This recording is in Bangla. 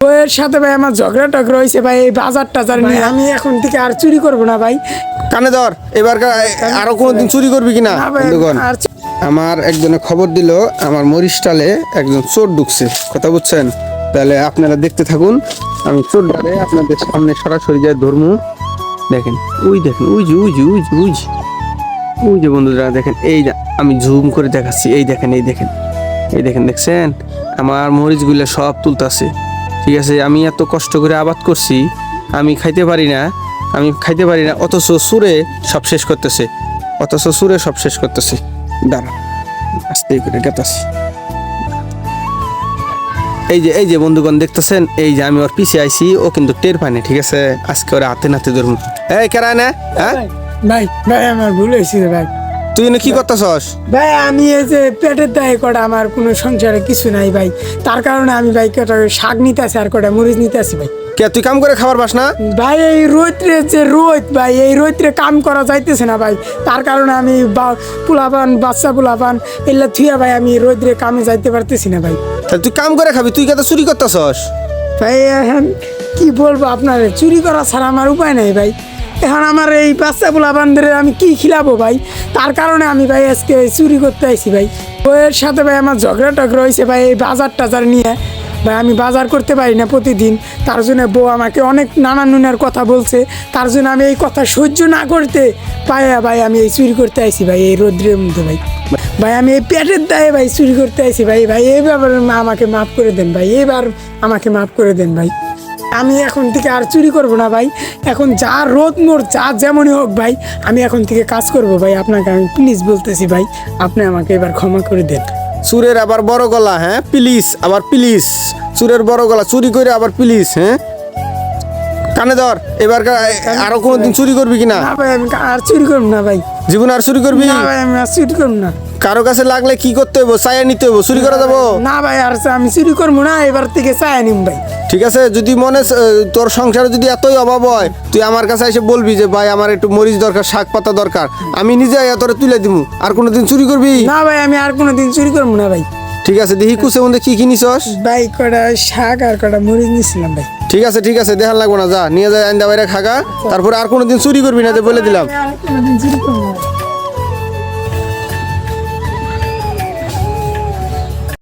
বইয়ের সাথে ভাই আমার ঝগড়া টগড়া হয়েছে ভাই এই বাজার টাজার নিয়ে। আমি এখন থেকে আর চুরি করব না ভাই। কানে ধর এবার আরও কোনোদিন চুরি করবি কিনা? ভাই আর আমার একজনে খবর দিল আমার মরিশটালে একজন চোর ঢুকছে। কথা বুঝছেন? তাহলে আপনারা দেখতে থাকুন আমি চোর ডালে আপনাদের সামনে সরাসরি যাই ধরমু। দেখেন ওই দেখেন ওই যে ওই যে ওই যে ওই যে। ওই যে বন্ধুরা দেখেন এই যে আমি জুম করে দেখাচ্ছি এই দেখেন এই দেখেন। এই দেখেন দেখছেন? আমার মরিচগুলো সব তুলতাছে। ঠিক আছে, আমি এত কষ্ট করে আবাদ করছি, আমি খাইতে পারি না, আমি খাইতে পারি না, অথচ সুরে সব শেষ করতেছে, অথচ সুরে সব শেষ করতেছে। দাঁড়া, আস্তে করে গেতাছি। এই যে এই যে বন্ধুগণ দেখতেছেন, এই যে আমি ওর পিছিয়ে আইছি, ও কিন্তু টের পায় না ঠিক আছে? আজকে ওরা হাতে নাতে ধরুন এই কেরা না হ্যাঁ? ভাই ভাই, আমার ভুল হয়েছে রে ভাই। তুই এনে কি করতেছস? ভাই আমি এই যে পেটের দায়ে কটা আমার কোনো সংসারে কিছু নাই ভাই। তার কারণে আমি ভাই কটা শাক নিতে আসি আর কটা মরিচ নিতে আসি ভাই। কে তুই কাম করে খাবার পাস না? ভাই এই রোদ্রে যে রোদ ভাই এই রোদ্রে কাম করা যাইতেছে না ভাই। তার কারণে আমি পোলাপান বাচ্চা পোলাপান এগুলা থুয়া ভাই আমি রোদ্রে কামে যাইতে পারতেছি না ভাই। তাহলে তুই কাম করে খাবি তুই কে তো চুরি করতেছস? ভাই কি বলব আপনার চুরি করা ছাড়া আমার উপায় নাই ভাই। এখন আমার এই বাচ্চা পোলাপানদের আমি কি খিলাবো ভাই? তার কারণে আমি ভাই আজকে চুরি করতে আইছি ভাই। বইয়ের সাথে ভাই আমার ঝগড়া টগড়া হয়েছে ভাই, এই বাজার টাজার নিয়ে। ভাই, আমি বাজার করতে পারি না প্রতিদিন। তার জন্য বউ আমাকে অনেক নানা নুনার কথা বলছে। তার জন্য আমি এই কথা সহ্য না করতে পায়া ভাই আমি এই চুরি করতে আইছি ভাই, এই রৌদ্রের মধ্যে ভাই। ভাই, আমি এই পেটের দায়ে ভাই চুরি করতে আইছি ভাই ভাই, এইবার আমাকে মাফ করে দেন ভাই এবার আমাকে মাফ করে দেন ভাই। আমি এখন থেকে আর চুরি করব না ভাই। এখন যা রোদ মোর, যা যেমনই হোক ভাই, আমি এখন থেকে কাজ করব ভাই। আপনাকে আমি প্লিজ বলতেছি ভাই, আপনি আমাকে এবার ক্ষমা করে দেন। সুরের আবার বড় গলা হ্যাঁ? প্লিজ আবার প্লিজ সুরের বড় গলা, চুরি করে আবার প্লিজ হ্যাঁ? কানে ধর এবার আরও কোনোদিন চুরি করবি কিনা না? ভাই আমি আর চুরি করব না ভাই। জীবন আর চুরি করবি? না ভাই আমি আর চুরি করব না। কারও কাছে লাগলে কি করতে হইব? চাইয়া নিতে হইব? চুরি করা যাব? না ভাই আর আমি চুরি করব না এবার থেকে চাই নিম ভাই। ঠিক আছে যদি মনে তোর সংসারে যদি এতই অভাব হয় তুই আমার কাছে এসে বলবি যে ভাই আমার একটু মরিচ দরকার শাক পাতা দরকার। আমি নিজে তোরে তুলে দিব আর কোনোদিন চুরি করবি? না ভাই আমি আর কোনো দিন চুরি করব না ভাই। ঠিক আছে দেখি কুসে মধ্যে কি কিনিছস ভাই কটা শাক আর কটা মুড়ি নিছিলাম ভাই। ঠিক আছে ঠিক আছে দেখার লাগবো না যা নিয়ে যায় আইন্দা বাইরে খাগা তারপরে আর কোনোদিন চুরি করবি না যে বলে দিলাম। কোনোদিন চুরি করব